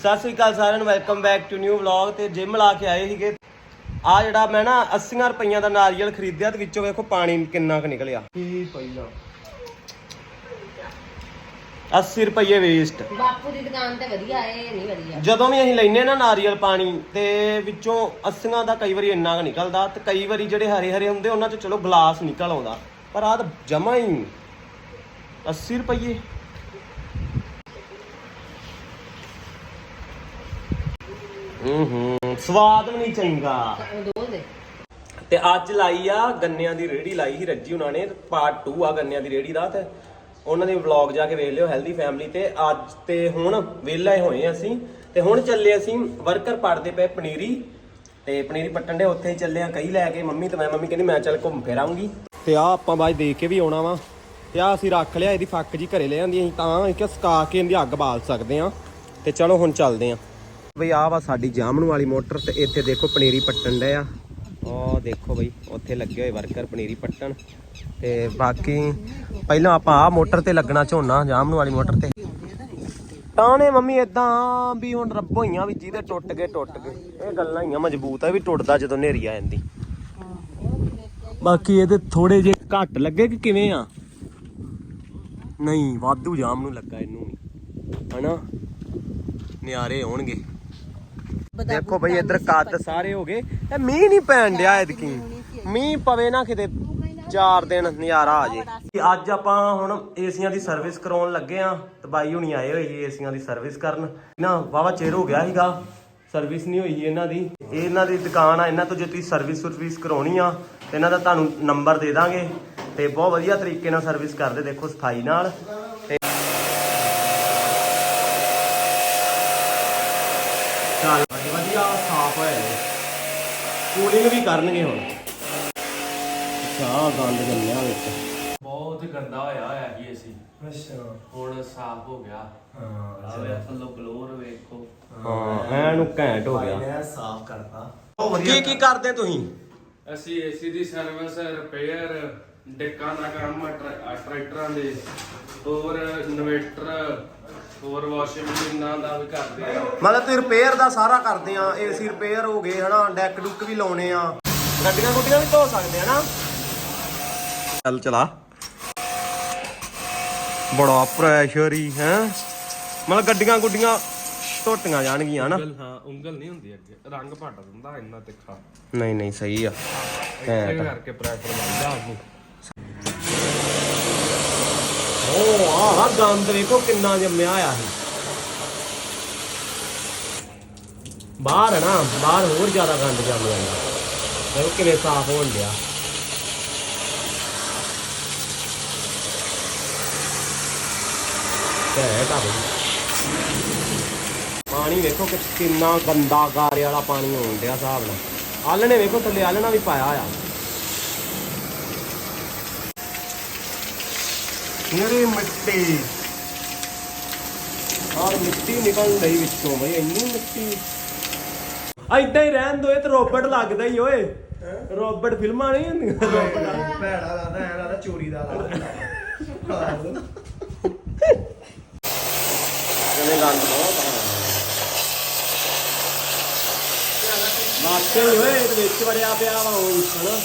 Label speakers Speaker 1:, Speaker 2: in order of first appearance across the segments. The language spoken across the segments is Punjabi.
Speaker 1: ਸਤਿ ਸ੍ਰੀ ਅਕਾਲ ਸਾਰਿਆਂ ਨੂੰ welcome back to new vlog ਤੇ ਜਿਮ ਲਾ ਕੇ ਆਏ ਸੀਗੇ। ਆ ਜਿਹੜਾ ਮੈਂ ਨਾ 80 ਰੁਪਈਆਂ ਦਾ ਨਾਰੀਅਲ ਖਰੀਦਿਆ ਤੇ ਵਿੱਚੋਂ ਵੇਖੋ ਪਾਣੀ ਕਿੰਨਾ ਕੁ ਨਿਕਲਿਆ। ਕੀ ਪਹਿਲਾਂ 80 ਰੁਪਏ ਵੇਸਟ
Speaker 2: ਬਾਪੂ ਦੀ ਦੁਕਾਨ ਤੇ ਵਧੀਆ ਇਹ ਨਹੀਂ ਵਧੀਆ।
Speaker 1: ਜਦੋਂ ਵੀ ਅਸੀਂ ਲੈਨੇ ਨਾ ਨਾਰੀਅਲ ਪਾਣੀ ਤੇ ਵਿੱਚੋਂ 80 ਦਾ ਕਈ ਵਾਰੀ ਇੰਨਾ ਕੁ ਨਿਕਲਦਾ ਤੇ ਕਈ ਵਾਰੀ ਜਿਹੜੇ ਹਰੇ ਹਰੇ ਹੁੰਦੇ ਉਹਨਾਂ 'ਚ ਚਲੋ ਗਲਾਸ ਨਿਕਲ ਆਉਂਦਾ। ਪਰ ਆਹ ਤਾਂ ਜਮਾ ਹੀ 80 ਰੁਪਏ ਹੂੰ ਹੂੰ ਸਵਾਦ ਵੀ ਨਹੀਂ ਚੰਗਾ।
Speaker 2: ਦੇ
Speaker 1: ਤੇ ਅੱਜ ਲਾਈ ਆ ਗੰਨਿਆਂ ਦੀ ਰੇੜੀ ਲਾਈ ਸੀ ਰੱਜੀ ਉਹਨਾਂ ਨੇ ਪਾਰਟ 2 ਆ ਗੰਨਿਆਂ ਦੀ ਰੇੜੀ ਦਾ ਤੇ ਉਹਨਾਂ ਦੇ ਵਲੌਗ ਜਾ ਕੇ ਵੇਖ ਲਿਓ ਹੈਲਦੀ ਫੈਮਿਲੀ ਤੇ ਅੱਜ ਤੇ ਹੁਣ ਵਿਹਲੇ ਹੋਏ ਅਸੀਂ ਤੇ ਹੁਣ ਚੱਲੇ ਅਸੀਂ ਵਰਕਰ ਪੜਦੇ ਪਏ ਪਨੀਰੀ ਤੇ ਪਨੀਰੀ ਪੱਟਣ ਦੇ ਉੱਥੇ ਹੀ ਚੱਲੇ ਆ ਕਈ ਲੈ ਕੇ ਮੰਮੀ ਤੇ ਮੈਂ ਮੰਮੀ ਕਹਿੰਦੀ ਮੈਂ ਚੱਲ ਘੁੰਮ ਫਿਰ ਆਉਂਗੀ ਤੇ ਆ ਆਪਾਂ ਬਾਅਦ ਦੇਖ ਕੇ ਵੀ ਆਉਣਾ ਵਾ ਤੇ ਆ ਅਸੀਂ ਰੱਖ ਲਿਆ ਇਹਦੀ ਫੱਕ ਜੀ ਘਰੇ ਲੈ ਆਂਦੀ ਅਸੀਂ ਤਾਂ ਕਿ ਸਕਾ ਕੇ ਇਹਦੀ ਅੱਗ ਬਾਲ ਸਕਦੇ ਆ। ਤੇ ਚਲੋ ਹੁਣ ਚੱਲਦੇ ਆ। ਬਈ ਆਹ ਵਾ ਸਾਡੀ ਜਾਮਣ ਵਾਲੀ ਮੋਟਰ ਤੇ ਇੱਥੇ ਦੇਖੋ ਪਨੀਰੀ ਪੱਟਣ ਦੇ ਆ। ਉਹ ਦੇਖੋ ਬਈ, ਉੱਥੇ ਲੱਗੇ ਹੋਏ ਵਰਕਰ ਪਨੀਰੀ ਪੱਟਣ। ਤੇ ਬਾਕੀ ਪਹਿਲਾਂ ਆਪਾਂ ਆ ਮੋਟਰ ਤੇ ਲੱਗਣਾ ਝੋਨਾ, ਜਾਮਣ ਵਾਲੀ ਮੋਟਰ ਤੇ। ਟਾਣੇ ਮੰਮੀ ਇਦਾਂ ਵੀ ਹੁਣ ਰੱਬੋਈਆਂ ਵੀ ਜਿਹਦੇ ਟੁੱਟ ਗਏ ਟੁੱਟ ਗਏ। ਇਹ ਗੱਲਾਂ ਹੀ ਆ, ਮਜ਼ਬੂਤ ਆ ਵੀ ਟੁੱਟਦਾ ਜਦੋਂ ਨੇਰੀ ਆ ਜਾਂਦੀ। ਬਾਕੀ ਇਹਦੇ ਥੋੜੇ ਜੇ ਘੱਟ ਲੱਗੇ ਕਿ ਕਿਵੇਂ ਆ? ਨਹੀਂ, ਵਾਧੂ ਜਾਮ ਨੂੰ ਲੱਗਾ ਇਹਨੂੰ ਵੀ। ਹਨਾ? ਨਿਆਰੇ ਹੋਣਗੇ ਦੇਖੋ ਬਈ ਇੱਧਰ ਕੱਦ ਸਾਰੇ ਹੋ ਗਏ ਇਹ ਮੀਂਹ ਨਹੀਂ ਪੈਣ ਡਿਆ ਐਤਕੀ ਮੀਂਹ ਪਵੇ ਨਾ ਕਿਤੇ ਚਾਰ ਦਿਨ ਨਜ਼ਾਰਾ ਆ ਜੇ। ਅੱਜ ਆਪਾਂ ਹੁਣ ਏਸੀਆਂ ਦੀ ਸਰਵਿਸ ਕਰਾਉਣ ਲੱਗੇ ਆ ਤੇ ਬਾਈ ਹੁਣੀ ਆਏ ਹੋਏ ਸੀ ਏਸੀਆਂ ਦੀ ਸਰਵਿਸ ਕਰਨ। ਨਾ ਵਾਵਾ ਚਿਰ ਹੋ ਗਿਆ ਸੀਗਾ ਸਰਵਿਸ ਨਹੀਂ ਹੋਈ ਇਹਨਾਂ ਦੀ। ਇਹ ਇਹਨਾਂ ਦੀ ਦੁਕਾਨ ਆ ਇਹਨਾਂ ਤੋਂ ਜੇ ਤੁਸੀਂ ਸਰਵਿਸ ਸਰਵਿਸ ਕਰਾਉਣੀ ਆ ਤੇ ਇਹਨਾਂ ਦਾ ਤੁਹਾਨੂੰ ਨੰਬਰ ਦੇ ਦਾਂਗੇ ਤੇ ਬਹੁਤ ਵਧੀਆ ਤਰੀਕੇ ਨਾਲ ਸਰਵਿਸ ਕਰਦੇ ਦੇਖੋ ਸਫ਼ਾਈ ਨਾਲ। ਚੱਲ ਭਾਈ ਵਧੀਆ ਸਾਫ਼ ਹੋਇਆ ਜੀ। ਕੂਲਿੰਗ ਵੀ ਕਰਨਗੇ ਹੁਣ। ਅੱਛਾ ਗੰਦ ਜੰਮਿਆ ਵਿੱਚ।
Speaker 3: ਬਹੁਤ ਗੰਦਾ ਹੋਇਆ ਹੋਇਆ ਸੀ ਏਸੀ
Speaker 1: ਅੱਛਾ।
Speaker 3: ਹੁਣ ਸਾਫ਼ ਹੋ ਗਿਆ।
Speaker 1: ਹਾਂ
Speaker 3: ਆਵੇ ਥੱਲੋਂ ਕਲੋਰ ਵੇਖੋ।
Speaker 1: ਹਾਂ। ਐਨੂੰ ਘੈਂਟ ਹੋ ਗਿਆ।
Speaker 4: ਸਾਫ਼ ਕਰਤਾ।
Speaker 1: ਕੀ ਕੀ ਕਰਦੇ ਤੁਸੀਂ?
Speaker 3: ਅਸੀਂ ਏਸੀ ਦੀ ਸਰਵਿਸ ਰਿਪੇਅਰ ਡਿੱਕਾਂ ਦਾ ਕੰਮ ਟਰੈ- ਟਰੈਕਟਰਾਂ ਦੇ ਹੋਰ ਇਨਵੇਟਰ ਹੋਰ ਵਾਸ਼ਿੰਗ ਮਸ਼ੀਨਾਂ ਦਾ ਵੀ ਕਰਦੇ ਆ।
Speaker 1: ਮਤਲਬ ਤੁਸੀਂ ਰਿਪੇਅਰ ਦਾ ਸਾਰਾ ਕਰਦੇ ਆ ਏਸੀ ਰਿਪੇਅਰ ਹੋ ਗਏ ਹਨਾ ਡੈਕ ਡੁੱਕ ਵੀ ਲਾਉਣੇ ਆ। ਗੱਡੀਆਂ ਗੁੱਡੀਆਂ ਵੀ ਧੋ ਸਕਦੇ ਆ ਨਾ ਚੱਲ ਚਲਾ। ਬੜਾ ਪ੍ਰੈਸ਼ਰ ਹੀ ਹੈ? ਮਤਲਬ ਗੱਡੀਆਂ ਗੁੱਡੀਆਂ ਧੋਟੀਆਂ ਜਾਣਗੀਆਂ ਹਨਾ?
Speaker 3: ਉਂਗਲ ਹਾਂ ਉਂਗਲ ਨਹੀਂ ਹੁੰਦੀ ਅੱਗੇ। ਰੰਗ ਭੱਟ ਦਿੰਦਾ ਇੰਨਾ ਤਿੱਖਾ।
Speaker 1: ਨਹੀਂ ਨਹੀਂ ਸਹੀ ਆ।
Speaker 3: ਇੱਥੇ ਕਰਕੇ ਪ੍ਰੈਸ਼ਰ ਵੱਧਦਾ ਉਹਨੂੰ
Speaker 1: ਓ ਆਹ ਗੰਦ ਵੇਖੋ ਕਿੰਨਾ ਜੰਮਿਆ ਆ ਸੀ ਬਾਹਰ ਹੈ ਨਾ, ਬਾਹਰ ਹੋਰ ਜ਼ਿਆਦਾ ਗੰਦ ਜੰਮ ਜਾਂਦਾ। ਦੇਖੋ ਕਿਵੇਂ ਸਾਫ਼ ਹੋਣ ਡਿਆ। ਘੈਂਟ ਆ ਪਾਣੀ ਵੇਖੋ ਕਿੰਨਾ ਗੰਦਾ ਗਾਰੇ ਵਾਲਾ ਪਾਣੀ ਹੋਣ ਡਿਆ ਹਿਸਾਬ ਨਾਲ। ਆਲਣੇ ਵੇਖੋ ਥੱਲੇ ਆਲਣਾ ਵੀ ਪਾਇਆ ਆ। ਨਿਹਰੀ ਮਿੱਟੀ। ਔਰ ਮਿੱਟੀ ਨਿਕਲ ਰਹੀ ਵਿੱਚੋਂ ਬਈ ਇੰਨੀ ਮਿੱਟੀ। ਐਦਾਂ ਹੀ ਰਹਿਣ ਦੋ ਇਹ ਤੇ ਰੋਬਟ ਲੱਗਦਾ ਹੀ ਓਏ। ਰੋਬਟ ਫਿਲਮਾਂ ਨਹੀਂ ਹੁੰਦੀਆਂ।
Speaker 4: ਭੈੜਾ ਲੱਗਦਾ ਐ ਲੱਗਦਾ ਚੋਰੀ ਦਾ ਲੱਗਦਾ।
Speaker 1: ਕਿਵੇਂ ਗੰਦ ਬਹੁਤ ਆ ਵਾਕਈ ਓਏ ਇਹਦੇ ਵਿੱਚ ਵੜਿਆ ਪਿਆ ਵਾ ਉਹ ਹਨਾ?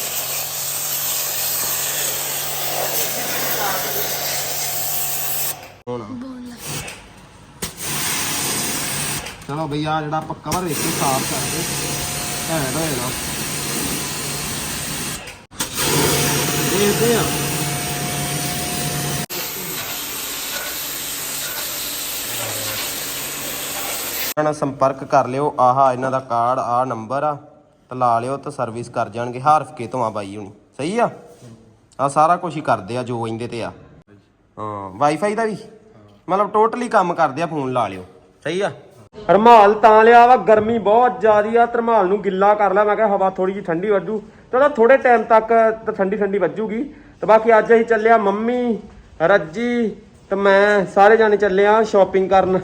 Speaker 1: ਹੁਣ। ਚਲੋ ਬਈ ਆ ਜਿਹੜਾ ਆਪਾਂ ਕਵਰ ਵਿੱਚ ਸਾਫ਼ ਕਰਦੇ ਘੈਂਟ ਹੋਏਗਾ। ਦੇਖਦੇ ਆ ਇਹਨਾਂ ਨਾਲ ਸੰਪਰਕ ਕਰ ਲਿਓ। ਆਹ ਇਹਨਾਂ ਦਾ ਕਾਰਡ ਆ ਨੰਬਰ ਆ। ਤੇ ਲਾ ਲਿਓ ਤੇ ਸਰਵਿਸ ਕਰ ਜਾਣਗੇ। ਹਾਰਫਕੇ ਤੋਂ ਆ ਬਾਈ ਹੁਣੀ। ਸਹੀ ਆ? ਆ ਸਾਰਾ ਕੁਝ ਹੀ ਕਰਦੇ ਆ ਜੋ ਇਹਦੇ ਤੇ ਆ। ਹਾਂ ਵਾਈਫਾਈ ਦਾ ਵੀ? ਮਤਲਬ ਟੋਟਲੀ ਕੰਮ ਕਰਦੇ ਆ ਫੋਨ ਲਾ ਲਿਓ। ਸਹੀ ਆ? ਰਮਾਲ ਤਾਂ ਲਿਆ ਵਾ ਗਰਮੀ ਬਹੁਤ ਜ਼ਿਆਦੀ ਆ। ਧਰਮਾਲ ਨੂੰ ਗਿੱਲਾ ਕਰ ਲਿਆ ਮੈਂ ਕਿਹਾ ਹਵਾ ਥੋੜੀ ਜਿਹੀ ਠੰਡੀ ਵੱਜੂ। ਤੇ ਉਹਦਾ ਥੋੜੇ ਟਾਈਮ ਤੱਕ ਤਾਂ ਠੰਡੀ ਠੰਡੀ ਵੱਜੂਗੀ। ਤੇ ਬਾਕੀ ਅੱਜ ਅਸੀਂ ਚੱਲਿਆ ਮੰਮੀ ਰੱਜੀ ਤੇ ਮੈਂ ਸਾਰੇ ਜਾਣੇ ਚੱਲੇ ਆ ਸ਼ਾਪਿੰਗ ਕਰਨ।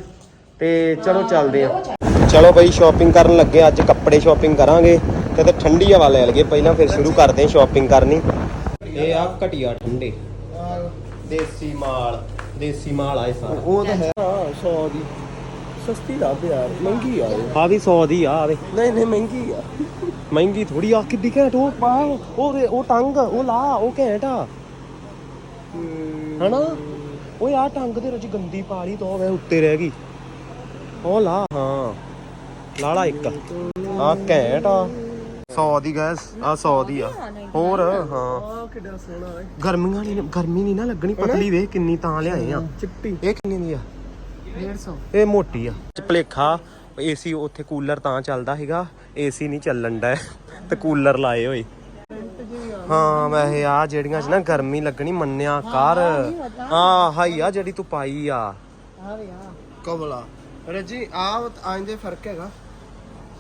Speaker 1: ਤੇ ਚਲੋ ਚੱਲਦੇ ਆ। ਚਲੋ ਬਈ ਸ਼ਾਪਿੰਗ ਕਰਨ ਲੱਗੇ ਅੱਜ ਕੱਪੜੇ ਸ਼ਾਪਿੰਗ ਕਰਾਂਗੇ। ਤੇ ਤੇ ਠੰਡੀ ਹਵਾ ਲੈ ਲਈਏ ਪਹਿਲਾਂ ਫਿਰ ਸ਼ੁਰੂ ਕਰਦੇ ਆ ਸ਼ਾਪਿੰਗ ਕਰਨੀ। ਇਹ ਆ ਘਟੀਆ ਠੰਡੇ। ਦੇਸੀ ਮਾਲ। ਦੇਸੀ ਮਾਲ ਆ ਇਹ ਸਾਰਾ।
Speaker 4: ਉਹ ਤਾਂ ਹੈ। 100 ਦੀ। ਸਸਤੀ ਲੱਭ ਯਾਰ ਮਹਿੰਗੀ ਆ
Speaker 1: ਆ ਵੀ 100 ਦੀ ਆ ਆਵੇ
Speaker 4: ਨਹੀਂ ਨਹੀਂ ਮਹਿੰਗੀ ਆ।
Speaker 1: ਮਹਿੰਗੀ ਥੋੜੀ ਆ ਕਿੱਡੀ ਘੈਂਟ ਉਹ ਪਾ ਉਹ ਉਹ ਟੰਗ ਉਹ ਲਾ ਉਹ ਘੈਂਟ ਆ। ਹਨਾ? ਓਏ ਆ ਟੰਗ ਦੇ ਵਿੱਚ ਗੰਦੀ ਪਾਲੀ ਤੋਂ ਵੇ ਉੱਤੇ ਰਹਿ ਗਈ। ਉਹ ਲਾ ਹਾਂ। ਲਾਲਾ ਇੱਕ। ਆ ਘੈਂਟ ਆ। 100 ਦੀ ਗੈਸ ਆ 100 ਦੀ ਆ। ਹੋਰ ਹਾਂ।
Speaker 4: ਆ ਕਿੱਡਾ ਸੋਹਣਾ ਹੈ
Speaker 1: ਗਰਮੀਆਂ ਨਹੀਂ ਗਰਮੀ ਨਹੀਂ ਨਾ ਲੱਗਣੀ ਪਤਲੀ ਵੇ ਕਿੰਨੀ ਤਾਂ ਲਿਆਏ ਆ।
Speaker 4: ਚਿੱਟੀ।
Speaker 1: ਇਹ ਕਿੰਨੀ ਦੀ ਆ?
Speaker 2: 150
Speaker 1: ਇਹ ਮੋਟੀ ਆ। ਭਲੇਖਾ ਏਸੀ ਉੱਥੇ ਕੂਲਰ ਤਾਂ ਚੱਲਦਾ ਹੈਗਾ ਏਸੀ ਨਹੀਂ ਚੱਲਣ ਦਾ ਤੇ ਕੂਲਰ ਲਾਏ ਹੋਏ। ਹਾਂ ਵੈਸੇ ਆ ਜਿਹੜੀਆਂ ਚ ਨਾ ਗਰਮੀ ਲੱਗਣੀ ਮੰਨਿਆ ਕਰ। ਹਾਂ ਹਾਈ ਆ ਜਿਹੜੀ ਤੂੰ ਪਾਈ ਆ।
Speaker 2: ਆ ਵੇ ਆ।
Speaker 4: ਕਮਲਾ। ਰੱਜੀ ਆ ਆਂਦੇ ਫ਼ਰਕ ਹੈਗਾ।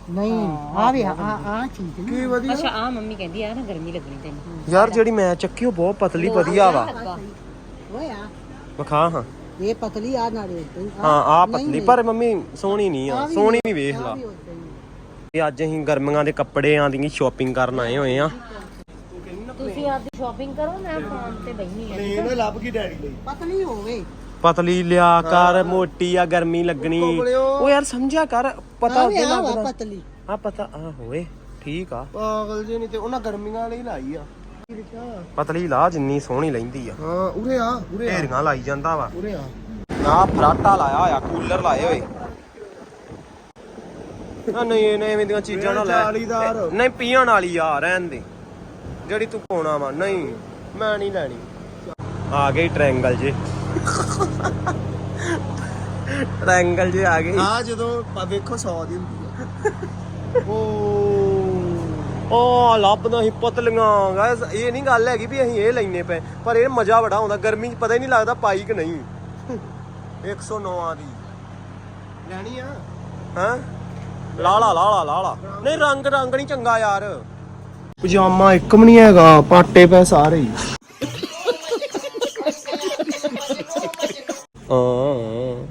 Speaker 2: ਨਹੀਂ ਆ ਵੇ ਆ ਆ ਚੀਜ਼
Speaker 4: ਕੀ ਵਧੀਆ?
Speaker 2: ਅੱਛਾ ਆ ਮੰਮੀ ਕਹਿੰਦੀ ਆ ਨਾ ਗਰਮੀ ਲੱਗਣੀ ਤੈਨੂੰ।
Speaker 1: ਯਾਰ ਜਿਹੜੀ ਮੈਂ ਚੱਕੀ ਉਹ ਬਹੁਤ ਪਤਲੀ ਵਧੀਆ ਵਾ।
Speaker 2: ਓਏ ਆ।
Speaker 1: ਵਿਖਾ ਹਾਂ।
Speaker 2: ਇਹ ਪਤਲੀ ਆ ਨਾਲੇ
Speaker 1: ਹਾਂ। ਆ ਪਤਲੀ ਪਰ ਮੰਮੀ ਸੋਹਣੀ ਨਹੀਂ ਆ ਸੋਹਣੀ ਵੀ ਵੇਖ ਲਾ। ਇਹ ਅੱਜ ਅਸੀਂ ਗਰਮੀਆਂ ਦੇ ਕੱਪੜਿਆਂ ਦੀ ਸ਼ਾਪਿੰਗ ਕਰਨ ਆਏ ਹੋਏ ਆ।
Speaker 2: ਤੁਸੀਂ ਆਪਦੀ ਸ਼ਾਪਿੰਗ ਕਰੋ ਮੈਂ ਫੋਨ ਤੇ ਬੈਠੀ ਆ
Speaker 4: ਇਹਨੇ ਲੱਭ ਗਈ ਡੈਡੀ ਲਈ।
Speaker 2: ਪਤਲੀ ਹੋਵੇ।
Speaker 1: ਪਤਲੀ ਲਿਆ ਕਰ ਮੋਟੀ ਆ ਗਰਮੀ ਲੱਗਣੀ। ਉਹ ਯਾਰ ਸਮਝਿਆ ਕਰ ਪਤਾ ਉਹਦੇ ਲੱਗਦਾ
Speaker 2: ਪਤਲੀ।
Speaker 1: ਆ ਪਤਾ ਆ ਹੋਏ ਠੀਕ ਆ।
Speaker 4: ਪਾਗਲ ਜੇ ਨਹੀਂ ਤੇ ਉਹਨਾਂ ਗਰਮੀਆਂ ਲਈ ਲਾਈ ਆ।
Speaker 1: ਪਤਲੀ ਲਾ ਜਿੰਨੀ ਸੋਹਣੀ ਲੈਂਦੀ ਆ।
Speaker 4: ਹਾਂ ਉਰੇ ਆ ਉਰੇ
Speaker 1: ਢੇਰੀਆਂ ਲਾਈ ਜਾਂਦਾ ਵਾ।
Speaker 4: ਉਰੇ ਆ।
Speaker 1: ਨਾ ਫਰਾਟਾ ਲਾਇਆ ਹੋਇਆ ਕੂਲਰ ਲਾਏ ਹੋਏ। ਆ ਨਹੀਂ ਇਹ ਐਵੇਂ ਦੀਆਂ ਚੀਜ਼ਾਂ ਨਾ ਲੈ। ਨਹੀਂ ਪੀਣ ਵਾਲੀ ਆ ਰਹਿਣ ਦੇ। ਜਿਹੜੀ ਤੂੰ ਪਾਉਣਾ ਵਾ ਨਹੀਂ ਮੈਂ ਨਹੀਂ ਲੈਣੀ। ਆ ਗਈ ਟ੍ਰਾਇੰਗਲ ਜੇ। ਟ੍ਰਾਇੰਗਲ ਜੇ ਆ ਗਈ
Speaker 4: ਆ ਜਦੋਂ ਵੇਖੋ 100 ਦੀ ਹੁੰਦੀ ਆ। ਓ।
Speaker 1: ਉਹ ਲੱਭਦਾ ਹੀ ਪਤਲੀਆਂ ਗਾਇਸ ਇਹ ਨਹੀਂ ਗੱਲ ਹੈਗੀ ਵੀ ਅਸੀਂ ਇਹ ਲੈਨੇ ਪਏ ਪਰ ਇਹ ਮਜ਼ਾ ਬੜਾ ਆਉਂਦਾ। ਗਰਮੀ 'ਚ ਪਤਾ ਹੀ ਨਹੀਂ ਲੱਗਦਾ ਪਾਈ ਕਿ ਨਹੀਂ। 109 ਦੀ।
Speaker 4: ਲੈਣੀ ਆ?
Speaker 1: ਹੈਂ? ਲਾਲਾ ਲਾਲਾ ਲਾਲਾ ਨਹੀਂ ਰੰਗ ਰੰਗ ਨਹੀਂ ਚੰਗਾ ਯਾਰ।
Speaker 4: ਪਜਾਮਾ ਇੱਕ ਵੀ ਨਹੀਂ ਹੈਗਾ ਪਾਟੇ ਪੈ ਸਾਰੇ ਹੀ।
Speaker 1: ਹਾਂ।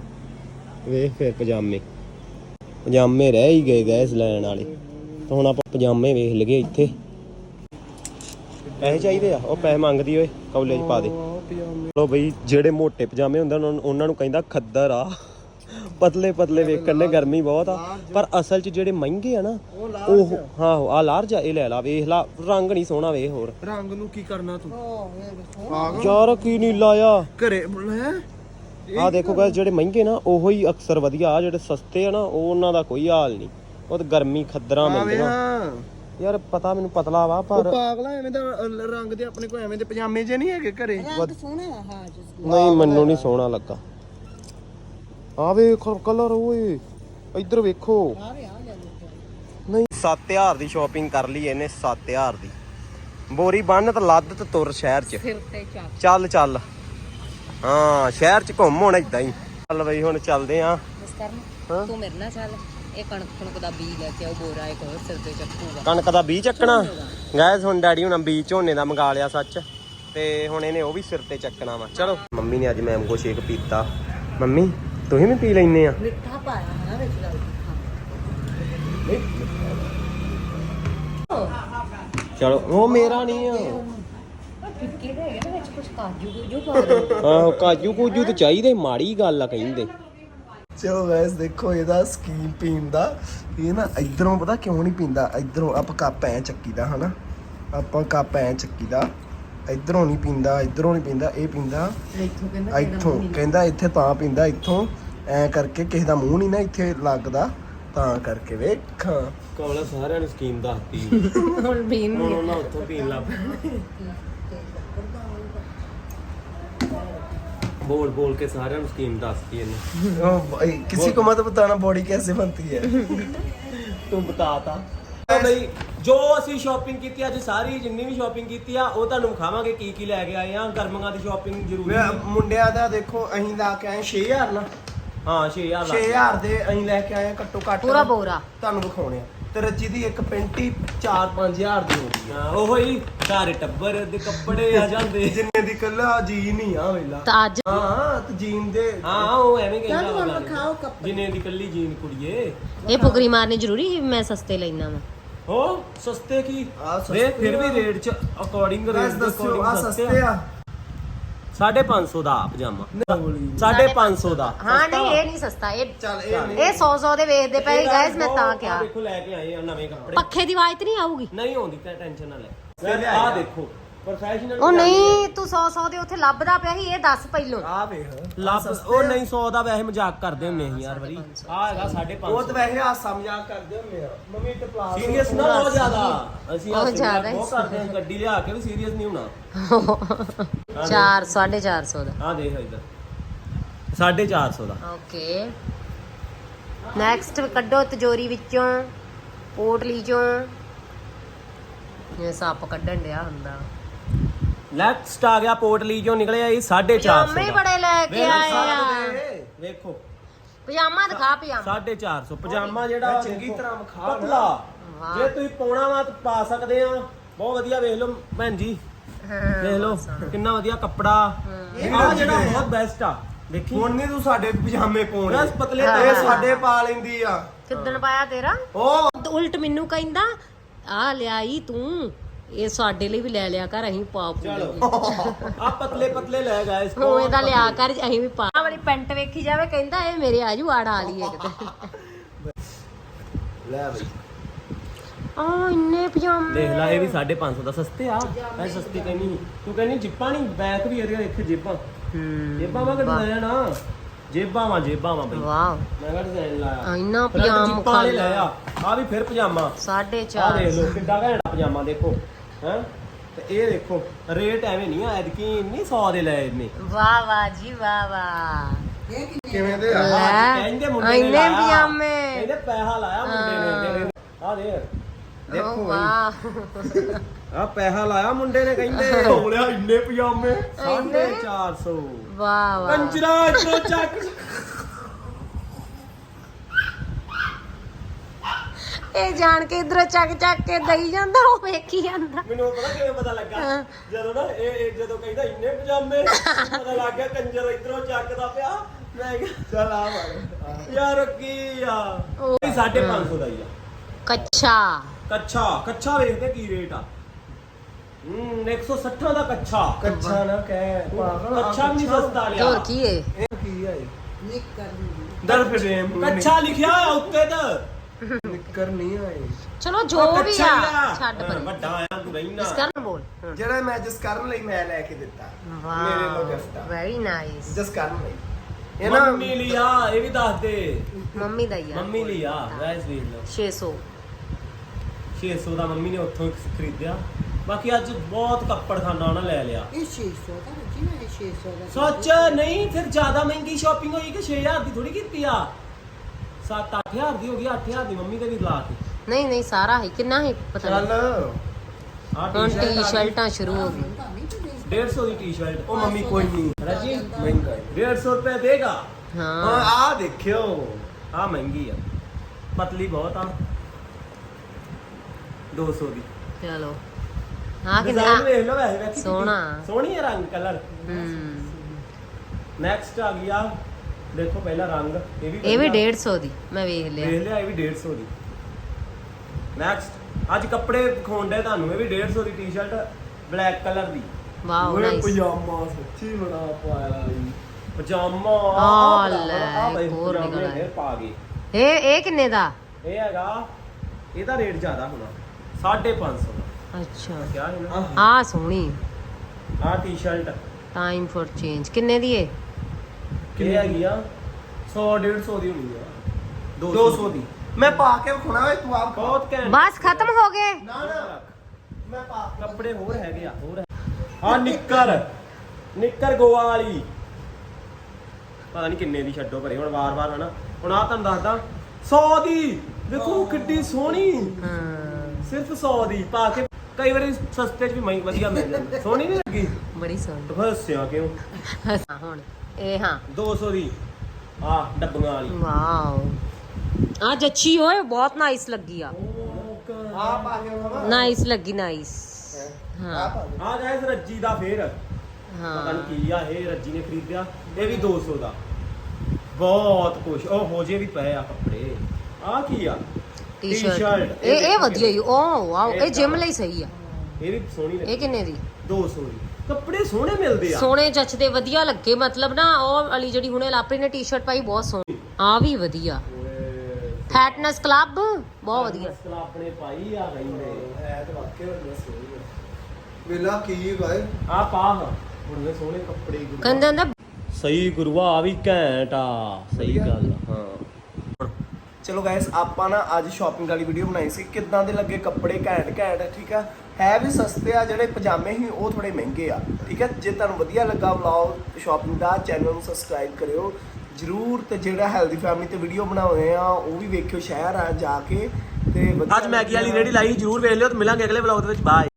Speaker 1: ਵੇਖ ਫਿਰ ਪਜਾਮੇ। ਪਜਾਮੇ ਰਹਿ ਹੀ ਗਏ ਗੈਸ ਲੈਣ ਵਾਲੇ। ਤਾਂ ਹੁਣ ਆਪਾਂ ਪਜਾਮੇ ਵੇਖ ਲਈਏ ਇੱਥੇ। ਪੈਸੇ ਚਾਹੀਦੇ ਆ? ਉਹ ਪੈਸੇ ਮੰਗਦੀ ਓਏ ਕੌਲੇ 'ਚ ਪਾ ਦੇ। ਲੋ ਬਈ ਜਿਹੜੇ ਮੋਟੇ ਪਜਾਮੇ ਹੁੰਦੇ ਉਹਨਾਂ ਨੂੰ- ਉਹਨਾਂ ਨੂੰ ਕਹਿੰਦਾ ਖੱਦਰ ਆ। ਪਤਲੇ ਪਤਲੇ ਵੇਖਣ ਨੇ ਗਰਮੀ ਬਹੁਤ ਆ। ਪਰ ਅਸਲ 'ਚ ਜਿਹੜੇ ਮਹਿੰਗੇ ਆ ਨਾ ਉਹ ਹਾਂ ਆ। ਲਾਰਜ ਆ। ਇਹ ਲੈ ਲਾ ਵੇਖ ਲਾ। ਰੰਗ ਨਹੀਂ ਸੋਹਣਾ ਵੇਖ ਹੋਰ।
Speaker 4: ਰੰਗ ਨੂੰ ਕੀ ਕਰਨਾ ਤੂੰ?
Speaker 1: ਯਾਰ ਕੀ ਨੀਲਾ ਆ
Speaker 4: ਘਰੇ ਹੈ
Speaker 1: ਆ ਦੇਖੋ ਗਾਇਸ ਜਿਹੜੇ ਮਹਿੰਗੇ ਨਾ ਉਹੋ ਹੀ ਅਕਸਰ ਵਧੀਆ। ਆ ਜਿਹੜੇ ਸਸਤੇ ਆ ਨਾ ਉਹ ਉਹਨਾਂ ਦਾ ਕੋਈ ਹਾਲ ਨਹੀਂ। ਉਹ ਤਾਂ ਗਰਮੀ ਖੱਦਰਾਂ ਮਿਲਦੀਆਂ ਯਾਰ ਪਤਾ ਮੈਨੂੰ ਪਤਲਾ ਵਾ
Speaker 4: ਉਹ
Speaker 1: ਪਰ
Speaker 4: ਪਾਗਲਾ ਐਵੇਂ ਦਾ ਰੰਗ ਦੇ ਆਪਣੇ ਕੋਲ ਐਵੇਂ ਦੇ ਪਜਾਮੇ ਜੇ ਨਹੀਂ ਹੈਗੇ ਘਰੇ।
Speaker 2: ਸੋਹਣਾ ਹਾਂ
Speaker 1: ਨਹੀਂ ਮੈਨੂੰ ਨਹੀਂ ਸੋਹਣਾ ਲੱਗਾ। ਆ ਵੇਖ ਕਲਰ ਓਏ। ਇੱਧਰ ਵੇਖੋ। ਨਹੀਂ। 7000 ਦੀ ਸ਼ਾਪਿੰਗ ਕਰ ਲਈ ਇਹਨੇ 7000 ਦੀ। ਬੋਰੀ ਬੰਨ ਤੇ ਲੱਦ ਤੇ ਤੁਰ ਸ਼ਹਿਰ 'ਚ।
Speaker 2: ਸਿਰ ਤੇ ਚੱਕ।
Speaker 1: ਚੱਲ ਚੱਲ। ਹਾਂ ਸ਼ਹਿਰ 'ਚ ਘੁੰਮ ਹੁਣ ਇਦਾਂ ਹੀ। ਚੱਲ ਬਈ ਹੁਣ ਚੱਲਦੇ ਆਂ।
Speaker 2: ਬਸ ਕਰਨ ਤੂੰ ਮੇਰੇ ਨਾਲ ਚੱਲ। ਇਹ ਕਣਕ ਕਣਕ ਦਾ ਬੀਜ ਲੈ ਕੇ ਆਓ ਬੋਰਾ ਇੱਕ ਹੋਰ ਸਿਰ ਤੇ ਚੱਕੂਗਾ।
Speaker 1: ਕਣਕ ਦਾ ਬੀਜ ਚੱਕਣਾ? ਗੈਸ ਹੁਣ ਡੈਡੀ ਹੁਣ ਬੀਜ ਝੋਨੇ ਦਾ ਮੰਗਾ ਲਿਆ ਸੱਚ। ਤੇ ਹੁਣ ਇਹਨੇ ਉਹ ਵੀ ਸਿਰ ਤੇ ਚੱਕਣਾ ਵਾ। ਚਲੋ। ਮੰਮੀ ਨੇ ਅੱਜ ਮੈਂਗੋ ਸ਼ੇਕ ਪੀਤਾ। ਮੰਮੀ ਤੁਸੀਂ ਵੀ ਪੀ ਲੈਨੇ ਆ?
Speaker 2: ਮਿੱਠਾ ਪਾਇਆ ਨਾ ਵਿੱਚ ਦਾ।
Speaker 1: ਚਲੋ ਉਹ ਮੇਰਾ ਨਹੀਂ ਆ।
Speaker 2: ਫਿੱਕੇ ਦੇ ਹੈਗੇ ਨਾ ਵਿੱਚ ਕੁਝ ਕਾਜੂ ਕੁਜੂ ਪਾ ਦੇ
Speaker 1: ਆਹੋ ਕਾਜੂ ਕੂਜੂ ਤੇ ਚਾਹੀਦੇ ਮਾੜੀ ਗੱਲ ਆ ਕਹਿੰਦੇ।
Speaker 4: ਚਲੋ ਵੈਸ ਦੇਖੋ ਇਹਦਾ ਸਕੀਮ ਪੀਣ ਦਾ। ਇਹ ਨਾ ਇਧਰੋਂ ਪਤਾ ਕਿਉਂ ਨਹੀਂ ਪੀਂਦਾ? ਇਧਰੋਂ ਆਪਾਂ ਕੱਪ ਐ ਚੱਕੀਦਾ ਹਨਾ? ਆਪਾਂ ਕੱਪ ਐ ਚੱਕੀਦਾ। ਇਧਰੋਂ ਨਹੀਂ ਪੀਂਦਾ ਇਧਰੋਂ ਨਹੀਂ ਪੀਂਦਾ ਇਹ ਪੀਂਦਾ।
Speaker 2: ਇੱਥੋਂ ਕਹਿੰਦਾ
Speaker 4: ਇੱਥੋਂ ਕਹਿੰਦਾ ਇੱਥੇ ਤਾਂ ਪੀਂਦਾ ਇੱਥੋਂ। ਐ ਕਰਕੇ ਕਿਸੇ ਦਾ ਮੂੰਹ ਨਹੀਂ ਨਾ ਇੱਥੇ ਲੱਗਦਾ। ਤਾਂ ਕਰਕੇ ਵੇਖਾਂ।
Speaker 1: ਕਮਲਾ ਸਾਰਿਆਂ ਨੂੰ ਸਕੀਮ ਦੱਸਤੀ।
Speaker 2: ਹੁਣ ਬੀਨ
Speaker 1: ਹੁਣ ਉਹਨਾਂ ਉੱਥੋਂ ਪੀਣ ਲੱਗ ਬੋਲ ਬੋਲ ਕੇ ਸਾਰਿਆਂ ਨੂੰ ਸਕੀਮ ਦੱਸਤੀ ਇਹਨੇ
Speaker 4: ओ भाई किसी को मत बताना बॉडी कैसे बनती है
Speaker 1: ਤੂੰ ਬਤਾਤਾ ਬਈ ਜੋ ਅਸੀਂ ਸ਼ਾਪਿੰਗ ਕੀਤੀ ਅੱਜ ਸਾਰੀ ਜਿੰਨੀ ਵੀ ਸ਼ਾਪਿੰਗ ਕੀਤੀ ਆ ਉਹ ਤੁਹਾਨੂੰ ਵਿਖਾਵਾਂਗੇ ਕੀ ਕੀ ਲੈ ਕੇ ਆਏ ਆ ਗਰਮੀਆਂ ਦੀ ਸ਼ਾਪਿੰਗ ਜ਼ਰੂਰੀ
Speaker 4: ਮੈਂ
Speaker 1: ਸੀ।
Speaker 4: ਮੁੰਡਿਆਂ ਦਾ ਦੇਖੋ ਅਸੀਂ ਲਾ ਕੇ ਆਏ 6000 ਨਾ
Speaker 1: ਹਾਂ 6000 ਲੱਗ
Speaker 4: 6000 ਦੇ ਅਸੀਂ ਲੈ ਕੇ ਆਏ ਘੱਟੋ ਘੱਟ
Speaker 2: ਪੂਰਾ ਬੋਰਾ
Speaker 4: ਤੁਹਾਨੂੰ ਵਿਖਾਉਣੇ ਆ ਤੇ ਰੱਜੀ ਦੀ ਇੱਕ ਪੈਂਟੀ 4-5000 ਦੀ ਹੋ ਗਈ।
Speaker 1: ਹਾਂ ਉਹੋ ਹੀ ਘਰ ਟੱਬਰ ਦੇ ਕੱਪੜੇ ਆ ਜਾਂਦੇ।
Speaker 4: ਜਿੰਨੇ ਦੀ ਕੱਲਾ ਜੀ ਨਹੀਂ ਆ ਵੇਲਾ
Speaker 2: ਤਾਂ ਅੱਜ
Speaker 4: ਹਾਂ ਤੇ ਜੀਨ ਦੇ
Speaker 1: ਹਾਂ ਉਹ ਐਵੇਂ ਕਹਿੰਦਾ ਵਾ ਗੱਲ। ਜਿੰਨੇ ਦੀ ਕੱਲੀ ਜੀਨ ਕੁੜੀਏ।
Speaker 2: ਇਹ ਫੁਕਰੀ ਮਾਰਨੀ ਜ਼ਰੂਰੀ ਸੀ ਮੈਂ ਸਸਤੇ ਲੈਣਾ ਵਾ।
Speaker 1: ਹੋ ਸਸਤੇ ਕੀ?
Speaker 4: ਆ ਸਸਤੇ
Speaker 1: ਵੇ ਫਿਰ ਵੀ ਰੇਟ ਚ ਅਕੋਰਡਿੰਗ ਰੇਟ
Speaker 4: ਦੱਸਿਓ ਆ। ਸਸਤੇ ਆ।
Speaker 1: 550 ਦਾ ਪਜਾਮਾ। 550 ਦਾ।
Speaker 2: ਹਾਂ ਨਹੀਂ ਇਹ ਨਹੀਂ ਸਸਤਾ ਇਹ
Speaker 4: ਚੱਲ ਇਹ ਨਹੀਂ।
Speaker 2: ਇਹ 100 100 ਦੇ ਵੇਚਦੇ ਪਏ ਗਾਇਸ ਮੈਂ ਤਾਂ ਕਿਹਾ।
Speaker 1: ਦੇਖੋ ਲੈ ਕੇ ਆਏ ਆ ਨਵੇਂ ਕੱਪੜੇ।
Speaker 2: ਪੱਖੇ ਦੀ ਆਵਾਜ਼ ਤੇ ਨਹੀਂ ਆਊਗੀ?
Speaker 1: ਨਹੀਂ ਆਉਂਦੀ ਤਾਂ ਟੈਨਸ਼ਨ ਨਾ ਲੈ।
Speaker 4: ਫਿਰ
Speaker 1: ਆਹ
Speaker 4: ਆਇਆ।
Speaker 1: ਦੇਖੋ ਪ੍ਰੋਫੈਸ਼ਨਲ
Speaker 2: ਉਹ ਨਹੀਂ ਤੂੰ 100 100 ਦੇ ਉੱਥੇ ਲੱਭਦਾ ਪਿਆ ਸੀ ਇਹ ਦੱਸ ਪਹਿਲੋਂ।
Speaker 4: ਆ ਵੇਖ।
Speaker 1: ਲੱਭ ਉਹ ਨਹੀਂ 100 ਦਾ ਵੈਸੇ ਮਜ਼ਾਕ ਕਰਦੇ ਹੁੰਦੇ ਸੀ ਯਾਰ ਵਰੀ। ਆ ਹੈਗਾ 550
Speaker 4: ਉਹ ਤਾਂ ਵੈਸੇ ਹਾਸਾ ਮਜ਼ਾਕ ਕਰਦੇ ਹੁੰਦੇ ਆ। ਮੰਮੀ ਤੇ ਪਲਾਸ
Speaker 1: ਸੀਰੀਅਸ ਨਾ ਬਹੁਤ ਜ਼ਿਆਦਾ। ਅਸੀਂ
Speaker 2: ਬਹੁਤ
Speaker 1: ਕਰਦੇ ਹਾਂ ਗੱਡੀ ਲਿਆ ਕੇ ਵੀ ਸੀਰੀਅਸ ਨਹੀਂ ਹੋਣਾ।
Speaker 2: 4 450 ਦਾ।
Speaker 1: ਆ ਦੇਖ ਇੱਧਰ 450 ਦਾ।
Speaker 2: ਓਕੇ। ਨੈਕਸਟ ਕੱਢੋ ਤਜੋਰੀ ਵਿੱਚੋਂ ਪੋਟਲੀ ਚੋਂ। ਇਹ ਸੱਪ ਕੱਢਣ ਡਿਆ ਹੁੰਦਾ।
Speaker 1: ਲੈਕਸਟ ਆ ਗਿਆ ਪੋਟਲੀ ਚੋਂ ਨਿਕਲਿਆ ਇਹ 450
Speaker 2: ਪਜਾਮੇ
Speaker 1: ਦਾ।
Speaker 2: ਬੜੇ ਲੈ ਕੇ
Speaker 1: ਵੇਖ
Speaker 2: ਆਏ
Speaker 1: ਸਾਰੇ
Speaker 2: ਆ।
Speaker 1: ਦੇ, ਵੇਖੋ।
Speaker 2: ਪਜਾਮਾ ਦਿਖਾ ਪਜਾਮਾ।
Speaker 1: 450 ਪਜਾਮਾ ਜਿਹੜਾ
Speaker 4: ਮੈਂ ਚੰਗੀ ਤਰ੍ਹਾਂ ਵਿਖਾ।
Speaker 1: ਪਤਲਾ। ਜੇ ਤੁਸੀਂ ਪਾਉਣਾ ਵਾ ਤਾਂ ਪਾ ਸਕਦੇ ਆ। ਬਹੁਤ ਵਧੀਆ ਵੇਖ ਲਓ ਭੈਣ ਜੀ। ਵੇਖ ਲਓ ਕਿੰਨਾ ਵਧੀਆ ਕੱਪੜਾ।
Speaker 4: ਇਹ
Speaker 1: ਆ ਜਿਹੜਾ। ਬਹੁਤ ਬੈਸਟ ਆ। ਦੇਖੀ।
Speaker 4: ਹੁਣ ਨਹੀਂ ਤੂੰ ਸਾਡੇ ਪਜਾਮੇ ਪਾਉਣੇ।
Speaker 1: ਬਸ ਪਤਲੇ ਤਾਂ
Speaker 4: ਸਾਡੇ ਪਾ ਲੈਂਦੀ ਆ।
Speaker 2: ਕਿੱਦਣ ਪਾਇਆ ਤੇਰਾ?
Speaker 4: ਉਹ
Speaker 2: ਉਲਟ ਮੈਨੂੰ ਕਹਿੰਦਾ ਆ ਲਿਆਈ ਤੂੰ। ਇਹ ਸਾਡੇ ਲਈ ਵੀ ਲੈ ਲਿਆ ਕਰ ਅਸੀਂ ਪਾ
Speaker 1: ਚਲੋ। ਆ ਪਤਲੇ ਪਤਲੇ ਲੈ ਗਏ ਇਸ
Speaker 2: ਉਹ ਇਹਦਾ ਲਿਆ ਕਰ ਅਸੀਂ ਵੀ ਪਾ। ਵਾਲੀ ਪੈਂਟ ਵੇਖੀ ਜਾਵੇ ਕਹਿੰਦਾ ਇਹ ਮੇਰੇ ਆਜੂ ਆੜਾ ਆ ਲਈ ਇੱਕ ਤੇ।
Speaker 4: ਲੈ ਬਈ।
Speaker 2: ਆ ਇੰਨੇ ਪਜਾਮੇ।
Speaker 1: ਦੇਖ ਲੈ ਇਹ ਵੀ 550 ਦਾ ਸਸਤੇ ਆ। ਐ ਸਸਤੀ ਕਹਿੰਦੀ ਤੂੰ ਕਹਿੰਦੀ ਜਿੱਪਾਂ ਨਹੀਂ ਬੈਕ ਵੀ ਇਹਦੇ ਇੱਥੇ ਜੇਬਾਂ।
Speaker 2: ਹੂੰ
Speaker 1: ਜੇਬਾਂ ਵਾ ਡਿਜ਼ਾਈਨ ਆ ਜੇਬਾਂ ਵਾ ਜੇਬਾਂ ਵਾ ਬਈ।
Speaker 2: ਵਾਓ
Speaker 1: ਮੈਂ ਕਿਹਾ ਡਿਜ਼ਾਈਨ ਲਾਇਆ
Speaker 2: ਆ ਇੰਨਾ ਪਜਾਮਾ
Speaker 1: ਜਿੱਪਾਂ ਵਾਲੇ ਲੈ ਆ। ਆ ਵੀ ਫਿਰ ਪਜਾਮਾ। ਆ ਦੇਖ
Speaker 2: 4
Speaker 1: ਲਓ ਕਿੱਡਾ ਘੈਂਟ ਪਜਾਮਾ ਦੇਖੋ। ਹੈ? ਤੇ ਇਹ ਦੇਖੋ ਰੇਟ ਐਵੇਂ ਨਹੀਂ ਆ ਐਦਕੀ ਨਹੀਂ 100 ਦੇ ਲਏ ਇਹਨੇ
Speaker 2: ਵਾਹ ਵਾਹ ਜੀ ਵਾਹ ਵਾਹ।
Speaker 4: ਕਿਵੇਂ ਦੇ ਆ?
Speaker 2: ਲੈ
Speaker 1: ਕਹਿੰਦੇ ਮੁੰਡੇ ਨੇ
Speaker 2: ਇੰਨੇ
Speaker 1: ਲਾਇਆ।
Speaker 2: ਪਜਾਮੇ।
Speaker 1: ਕਹਿੰਦੇ ਪੈਸਾ ਲਾਇਆ ਮੁੰਡੇ ਨੇ ਆ ਦੇ ਦੇਖੋ
Speaker 2: ਵਾਹ।
Speaker 1: ਆ ਪੈਸਾ ਲਾਇਆ ਮੁੰਡੇ ਨੇ ਕਹਿੰਦੇ।
Speaker 4: ਹੋਲਿਆ ਇੰਨੇ ਪਜਾਮੇ।
Speaker 1: 450
Speaker 2: ਵਾਹ ਵਾਹ।
Speaker 1: ਕੰਜਰਾ ਇਧਰੋਂ ਚੱਕ।
Speaker 2: ਇਹ ਜਾਣ ਕੇ ਇਧਰੋਂ ਚੱਕ ਚੱਕ ਕੇ ਦਈ ਜਾਂਦਾ ਉਹ ਵੇਖੀ ਜਾਂਦਾ।
Speaker 1: ਮੈਨੂੰ ਪਤਾ ਕਿਵੇਂ ਪਤਾ ਲੱਗਾ। ਜਦੋਂ ਨਾ ਇਹ ਜਦੋਂ ਕਹਿੰਦਾ ਇੰਨੇ ਪਜਾਮੇ ਪਤਾ ਲੱਗ ਗਿਆ ਕੰਜਰ ਇਧਰੋਂ ਚੱਕਦਾ ਪਿਆ। ਮੈਂ ਕਿਹਾ
Speaker 4: ਚੱਲ ਆ
Speaker 1: ਯਾਰ ਕੀ ਆ?
Speaker 2: ਉਹ-
Speaker 1: ਇਹ 550 ਦਾ ਹੀ ਆ।
Speaker 2: ਕੱਚਾ
Speaker 1: ਕੱਚਾ ਕੱਚਾ ਵੇਖਦੇ ਕੀ ਰੇਟ ਆ। ਹੂੰ 160 ਦਾ ਕੱਚਾ
Speaker 4: ਕੱਚਾ ਨਾ ਕਹਿ ਪਾਗਲ
Speaker 1: ਕੱਚਾ ਵੀ ਨਹੀਂ ਸਸਤਾ ਲਿਆ।
Speaker 2: ਹੋਰ ਕੀ ਏ?
Speaker 4: ਇਹ ਕੀ ਆ ਇਹ?
Speaker 1: ਦਰ
Speaker 4: ਫਰੇਮ
Speaker 1: ਕੱਚਾ ਲਿਖਿਆ ਆ ਉੱਤੇ ਤਾਂ।
Speaker 4: ਨਿੱਕਰ ਨਹੀਂ ਆਏ।
Speaker 2: ਚਲੋ ਜੋ
Speaker 1: ਉਹ
Speaker 2: ਵੀ ਆ। ਛੱਡ
Speaker 1: ਹਾਂ,
Speaker 2: ਪਰ।
Speaker 1: ਵੱਡਾ ਆ ਤੂੰ ਰਹਿਣਾ
Speaker 2: ਇਸ ਕਰਨ ਬੋਲ।
Speaker 4: ਜਿਹੜਾ ਮੈਂ ਜਿਸ ਕਰਨ ਲਈ ਮੈਂ ਲੈ ਕੇ ਦਿੱਤਾ। ਮੇਰੇ
Speaker 2: ਵਾਓ
Speaker 4: ਲੋ ਗਿਫਟ ਆ।
Speaker 2: ਵੈਰੀ ਨਾਈਸ
Speaker 4: ਜਿਸ ਕਰਨ ਲਈ। ਇਹ ਨਾ
Speaker 1: ਮੰਮੀ ਲਈ ਆ ਇਹ ਵੀ ਦੱਸ ਦੇ।
Speaker 2: ਮੰਮੀ ਦਾ ਹੀ ਆ।
Speaker 1: ਮੰਮੀ ਲਈ ਆ ਵੈਸ ਵੇਖ ਲਓ।
Speaker 2: 600
Speaker 1: 600 ਦਾ ਮੰਮੀ ਨੇ ਉੱਥੋਂ ਖਰੀਦਿਆ। ਬਾਕੀ ਅੱਜ ਬਹੁਤ ਕੱਪੜ ਖਾਨਾ ਉਹਨਾਂ ਲੈ ਲਿਆ।
Speaker 5: ਇਹ 600 ਦਾ ਜੀ ਮੈਂ 600 ਦਾ
Speaker 1: ਸੱਚ? ਨਹੀਂ ਫਿਰ ਜ਼ਿਆਦਾ ਮਹਿੰਗੀ ਸ਼ਾਪਿੰਗ ਹੋਈ ਕਿ 6000 ਦੀ ਥੋੜੀ ਕੀਤੀ ਆ? 7-8000 ਦੀ ਹੋ ਗਈ 8000 ਦੀ ਮੰਮੀ ਦੇ ਵੀ ਲਾ ਕੇ।
Speaker 2: ਨਹੀਂ ਨਹੀਂ ਸਾਰਾ ਹੈ ਕਿੰਨਾ ਹੈ ਪਤਾ
Speaker 4: ਚੱਲ।
Speaker 2: ਨਹੀਂ
Speaker 1: ਆ
Speaker 2: ਹੁਣ
Speaker 1: ਟੀ-ਸ਼ਰਟ
Speaker 2: ਟੀ-ਸ਼ਰਟਾਂ ਸ਼ੁਰੂ ਹੋ ਗਈ
Speaker 5: ਤਾਂ ਨਹੀਂ ਤੇ
Speaker 1: 150 ਦੀ ਟੀ-ਸ਼ਰਟ
Speaker 4: ਉਹ ਮੰਮੀ ਕੋਈ ਨਹੀਂ।
Speaker 1: ਰਾਜੀ?
Speaker 4: ਮਹਿੰਗਾ ਹੈ।
Speaker 1: 150 ਰੁਪਏ ਦੇਗਾ।
Speaker 4: ਹਾਂ।
Speaker 2: ਹਾਂ
Speaker 4: ਆ ਦੇਖਿਓ।
Speaker 1: ਆ ਮਹਿੰਗੀ ਆ। ਪਤਲੀ ਬਹੁਤ ਆ। 200 ਦੀ।
Speaker 2: ਚਲੋ। ਹਾਂ
Speaker 1: ਡਿਜ਼ਾਈਨ
Speaker 2: ਕਿੰਨਾ
Speaker 1: ਵੇਖ ਲਓ ਵੈਸੇ
Speaker 2: ਸੋਹਣਾ।
Speaker 1: ਸੋਹਣੀ ਹੈ ਰੰਗ ਕਲਰ।
Speaker 2: ਹੂੰ।
Speaker 1: ਨੈਕਸਟ ਆ ਗਿਆ ਦੇਖੋ ਪਹਿਲਾ ਰੰਗ ਇਹ ਵੀ
Speaker 2: ਇਹ ਵੀ
Speaker 1: ਵਧੀਆ।
Speaker 2: 150 ਦੀ ਮੈਂ ਵੇਖ ਲਿਆ।
Speaker 1: ਵੇਖ ਲਿਆ ਇਹ ਵੀ 150 ਦੀ। ਨੈਕਸਟ ਅੱਜ ਕੱਪੜੇ ਖੋਂਡੇ ਤੁਹਾਨੂੰ ਇਹ ਵੀ 150 ਦੀ ਟੀ-ਸ਼ਰਟ ਬਲੈਕ ਕਲਰ ਦੀ।
Speaker 2: ਵਾਓ
Speaker 4: ਓਏ
Speaker 2: ਨਾਈਸ
Speaker 4: ਪਜਾਮਾ ਸੱਚੀ ਬੜਾ ਪਾਇਆ ਜੀ।
Speaker 1: ਪਜਾਮਾ
Speaker 2: ਆ ਲੈ,
Speaker 1: ਆਹ ਬਈ
Speaker 2: ਇੱਕ ਹੋਰ
Speaker 1: ਪਜਾਮੇ
Speaker 2: ਨਿਕਲ ਆਇਆ।
Speaker 1: ਫਿਰ ਪਾ ਗਏ।
Speaker 2: ਇਹ ਇਹ ਕਿੰਨੇ ਦਾ?
Speaker 1: ਇਹ ਹੈਗਾ ਇਹਦਾ ਰੇਟ ਜ਼ਿਆਦਾ ਹੋਣਾ। 550 ਦਾ।
Speaker 2: ਅੱਛਾ।
Speaker 1: ਕਿਆ ਹੈ ਨਾ।
Speaker 2: ਆ ਸੋਹਣੀ।
Speaker 1: ਆਹ ਟੀ-ਸ਼ਰਟ
Speaker 2: ਟਾਈਮ ਫॉर ਚੇਂਜ ਕਿੰਨੇ ਦੀ ਏ?
Speaker 1: ਇਹ ਹੈਗੀ ਆ? 100 150 ਦੀ ਹੋਣੀ ਆ।
Speaker 4: 200 ਦੀ ਮੈਂ ਪਾ ਕੇ ਵਿਖਾਉਣਾ ਓਏ ਤੂੰ ਆਪ
Speaker 1: ਬਹੁਤ ਘੈਂਟ।
Speaker 2: ਬਸ ਖਤਮ ਹੋ ਗਏ।
Speaker 4: ਨਾ ਨਾ। ਮੈਂ ਪਾ
Speaker 1: ਕੱਪੜੇ ਹੋਰ ਹੈਗੇ ਆ ਹੋਰ ਆ ਨਿੱਕਰ। ਨਿੱਕਰ ਗੋਆ ਵਾਲੀ। ਪਤਾ ਨਹੀਂ ਕਿੰਨੇ ਦੀ ਛੱਡੋ ਭਰੇ ਹੁਣ ਵਾਰ-ਵਾਰ ਹਨਾ। ਹੁਣ ਆ ਤੁਹਾਨੂੰ ਦੱਸਦਾ। 100 ਦੀ। ਦੇਖੋ ਕਿੱਡੀ ਸੋਹਣੀ।
Speaker 2: ਹਾਂ।
Speaker 1: ਸਿਰਫ 100 ਦੀ ਪਾ ਕੇ ਕਈ ਵਾਰੀ ਸਸਤੇ 'ਚ ਵੀ ਮਹਿੰਗੀ ਵਧੀਆ ਮਿਲ ਜਾਂਦੀ ਸੋਹਣੀ ਨਹੀਂ ਲੱਗੀ?
Speaker 2: ਬੜੀ ਸੋਹਣੀ।
Speaker 1: ਹੱਸਿਆ ਕਿਉਂ?
Speaker 2: ਹਾਂ, ਹੁਣ। ਇਹ ਹਾਂ।
Speaker 1: 200 ਦੀ। ਆ ਡੱਬੀਆਂ ਵਾਲੀ।
Speaker 2: ਵਾਓ। ਆ ਜੱਚੀ ਓਏ ਬਹੁਤ ਨਾਈਸ ਲੱਗੀ ਆ।
Speaker 4: ਆ ਪਾ ਕੇ ਵਿਖਾਵਾਂ
Speaker 2: ਨਾਈਸ ਲੱਗੀ ਨਾਈਸ ਹਾਂ।
Speaker 1: ਆ ਗਾਇਸ ਰੱਜੀ ਦਾ ਫੇਰ। ਪਤਾ
Speaker 2: ਹਾਂ
Speaker 1: ਨਹੀਂ ਕੀ ਆ ਇਹ ਰੱਜੀ ਨੇ ਖਰੀਦਿਆ। ਇਹ ਵੀ 200 ਦਾ। ਬਹੁਤ ਕੁਛ ਉਹ ਹੋ ਜੇ ਵੀ ਪਏ ਆ ਕੱਪੜੇ। ਆ ਕੀ ਆ?
Speaker 2: ਟੀ-ਸ਼ਰਟ। ਇਹ ਇਹ ਵਧੀਆ ਹੀ ਓ ਵਾਓ।
Speaker 1: ਇਹ
Speaker 2: ਇਹ ਜਿਮ ਲਈ ਸਹੀ ਆ।
Speaker 1: ਇਹ ਵੀ ਸੋਹਣੀ
Speaker 2: ਇਹ
Speaker 1: ਲੱਗੀ
Speaker 2: ਕਿੰਨੇ ਦੀ?
Speaker 1: 200 ਦੀ ਕੱਪੜੇ ਸੋਹਣੇ ਮਿਲਦੇ ਆ।
Speaker 2: ਸੋਹਣੇ ਜੱਚਦੇ ਵਧੀਆ ਲੱਗੇ। ਮਤਲਬ ਨਾ ਉਹ ਵਾਲੀ ਜਿਹੜੀ ਹੁਣੇ ਲਾਪਰੀ ਨੇ ਟੀ-ਸ਼ਰਟ ਪਾਈ ਬਹੁਤ ਸੋਹਣੀ। ਆ ਵੀ ਵਧੀਆ। ਫੈਟਨੈਸ ਕਲੱਬ ਬਹੁਤ ਵਧੀਆ।
Speaker 1: ਕਲੱਬ ਨੇ ਪਾਈ ਆ ਕਹਿੰਦੇ
Speaker 4: ਹੈ ਤੇ ਵਾਕਿਆ ਹੁੰਦਾ ਸੋਹਣੀ ਵੇਲਾ ਕੀ ਭਾਈ?
Speaker 1: ਆ ਪਾ ਬੜੇ ਸੋਹਣੇ ਕੱਪੜੇ ਗੁਰੂ
Speaker 2: ਕਹਿੰਦੇ ਹੁੰਦਾ
Speaker 1: ਸਹੀ ਗੁਰੂਆ ਆ ਵੀ ਘੈਂਟ ਆ। ਸਹੀ ਗੱਲ ਆ, ਹਾਂ।
Speaker 4: ਚਲੋ ਗਾਇਸ ਆਪਾਂ ਨਾ ਅੱਜ ਸ਼ਾਪਿੰਗ ਵਾਲੀ ਵੀਡੀਓ ਬਣਾਈ ਸੀ। ਕਿੱਦਾਂ ਦੇ ਲੱਗੇ ਕੱਪੜੇ? ਘੈਂਟ ਘੈਂਟ, ਠੀਕ ਆ? ਹੈ ਵੀ ਸਸਤੇ ਆ, ਜਿਹੜੇ ਪਜਾਮੇ ਸੀ, ਉਹ ਥੋੜੇ ਮਹਿੰਗੇ ਆ, ਠੀਕ ਹੈ ਜੇ ਤੁਹਾਨੂੰ ਵਧੀਆ ਲੱਗਾ ਵਲੌਗ ਸ਼ਾਪਿੰਗ ਦਾ ਚੈਨਲ ਨੂੰ ਸਬਸਕ੍ਰਾਈਬ ਕਰਿਓ। ਜਰੂਰ ਤੇ ਜਿਹੜਾ ਹੈਲਦੀ ਫੈਮਿਲੀ ਤੇ ਵੀਡੀਓ ਬਣਾਉਂਦੇ ਆ, ਉਹ ਵੀ ਵੇਖਿਓ ਸ਼ਹਿਰ ਆ, ਜਾ ਕੇ ਤੇ
Speaker 1: ਅੱਜ ਮੈਗੀ ਵਾਲੀ ਰੇੜੀ ਲਾਈ ਜਰੂਰ ਵੇਖ ਲਿਓ ਤੇ ਮਿਲਾਂਗੇ ਅਗਲੇ ਵਲੌਗ ਦੇ ਵਿੱਚ। ਬਾਏ